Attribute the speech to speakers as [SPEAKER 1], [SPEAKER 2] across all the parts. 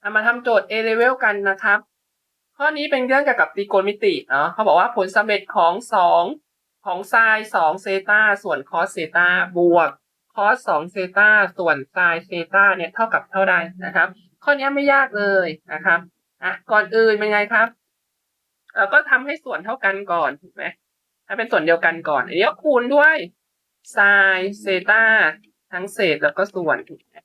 [SPEAKER 1] เอามาทำโจทย์ A level กันนะครับ ข้อนี้เป็นเรื่องเกี่ยวกับตรีโกณมิติเนาะเขาบอกว่าผลสำเร็จของสองของไซน์สองเซตาส่วนคอสเซตาบวกคอสสองเซตาส่วนไซน์เซตาเนี่ยเท่ากับเท่าใดนะครับ ข้อนี้ไม่ยากเลยนะครับอะก่อนอื่นเป็นไงครับเราก็ทำให้ส่วนเท่ากันก่อนถูกไหมถ้าเป็นส่วนเดียวกันก่อนอันนี้ก็คูณด้วยไซน์เซตาทั้งเศษแล้วก็ส่วนถูกไหม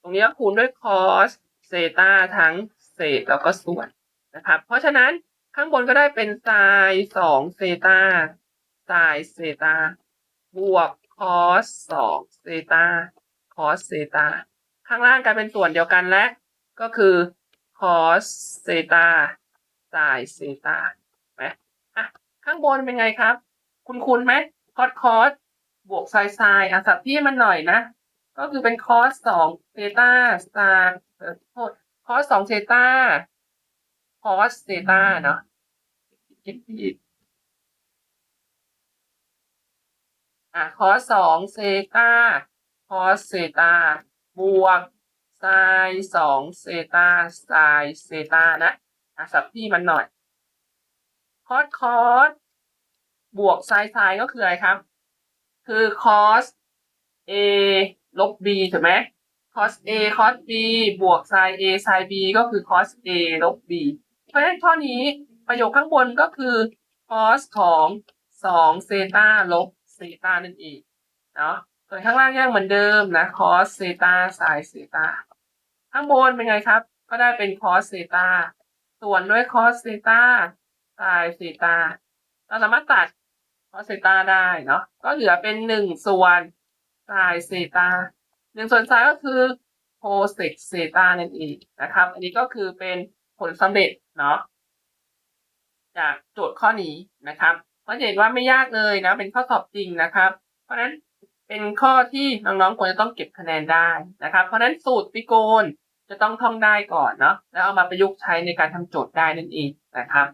[SPEAKER 1] ตรงนี้ก็คูณด้วยคอส เซตาทั้งเศษแล้วก็ส่วนนะครับ เพราะฉะนั้นข้างบนก็ได้เป็นไซน์สองเซตาไซน์เซตาบวกคอสสองเซตาคอสเซตาข้างล่างกลายเป็นส่วนเดียวกันและก็คือคอสเซตาไซน์เซตาไหมอะข้างบนเป็นไงครับ คุณคุณไหมคอสคอสบวกไซน์ไซน์อะสับที่มันหน่อยนะ ก็คือเป็นคอสสองเซตาสตาร์ คอสสองเซตาคอสเซตาเนาะคิดผิดอะคอสสองเซตาคอสเซตาบวกไซน์สองเซตาไซน์เซตานะอะสับที่มันหน่อยคอสคอสบวกไซน์ไซน์ก็คืออะไรครับ คือคอส a ลบ b ถูกไหม cos a cos b บวก sin a sin b ก็คือ cos a ลบ b เพราะฉะนั้นข้อนี้ประโยคข้างบนก็คือ cos ของ2เซตาลบเซตานั่นเองเนาะส่วนข้างล่างยังเหมือนเดิมนะ cos เซตา sin เซตาข้างบนเป็นไงครับ ก็ได้เป็น cos เซตาส่วนด้วย cos เซตา sin เซตาเราสามารถตัด cos เซตาได้เนาะก็เหลือเป็นหนึ่งส่วนไซน์เซตา หนึ่งส่วนไซน์ก็คือโคเซกเซตานั่นเองนะครับ อันนี้ก็คือเป็นผลสำเร็จเนาะจากโจทย์ข้อนี้นะครับเพราะเห็นว่าไม่ยากเลยนะ เป็นข้อสอบจริงนะครับ เพราะฉะนั้นเป็นข้อที่น้องๆควรจะต้องเก็บคะแนนได้นะครับ เพราะฉะนั้นสูตรตริโกณจะต้องท่องได้ก่อนเนาะแล้วเอามาประยุกต์ใช้ในการทำโจทย์ได้นั่นเองนะครับ